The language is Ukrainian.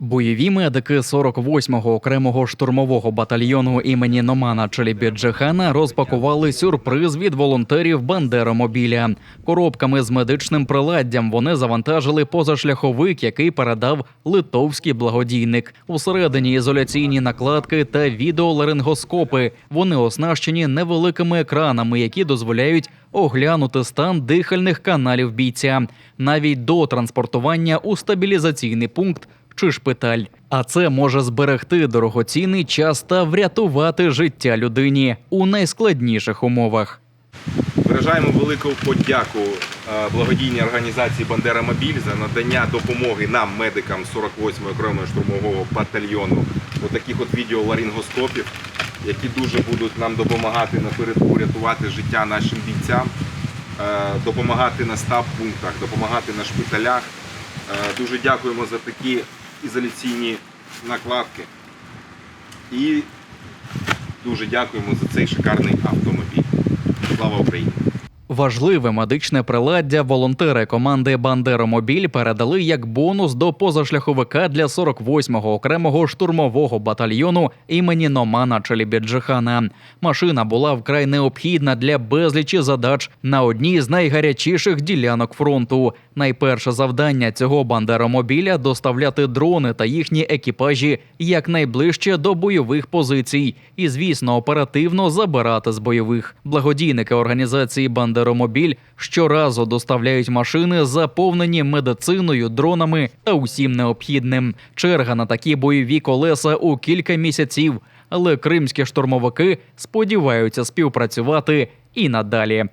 Бойові медики 48-го окремого штурмового батальйону імені Номана Челібіджихана розпакували сюрприз від волонтерів Бандеромобіля. Коробками з медичним приладдям вони завантажили позашляховик, який передав литовський благодійник. Усередині ізоляційні накладки та відеоларингоскопи. Вони оснащені невеликими екранами, які дозволяють оглянути стан дихальних каналів бійця навіть до транспортування у стабілізаційний пункт чи шпиталь. А це може зберегти дорогоцінний час та врятувати життя людині у найскладніших умовах. Виражаємо велику подяку е, благодійній організації Бандера Мобіль за надання допомоги нам, медикам 48-ї окремого штурмового батальйону, отаких от відеоларингоскопів, які дуже будуть нам допомагати напередку рятувати життя нашим бійцям, е, допомагати на стаб-пунктах, допомагати на шпиталях. Е, Дуже дякуємо за такі ізоляційні накладки. І дуже дякуємо за цей шикарний автомобіль. Слава Україні! Важливе медичне приладдя волонтери команди Бандеромобіль передали як бонус до позашляховика для 48-го окремого штурмового батальйону імені Номана Челібіджихана. Машина була вкрай необхідна для безлічі задач на одній з найгарячіших ділянок фронту. Найперше завдання цього бандеромобіля доставляти дрони та їхні екіпажі якнайближче до бойових позицій і, звісно, оперативно забирати з бойових. Благодійники організації Бандеромобіль щоразу доставляють машини, заповнені медициною, дронами та усім необхідним. Черга на такі бойові колеса у кілька місяців. Але кримські штурмовики сподіваються співпрацювати і надалі.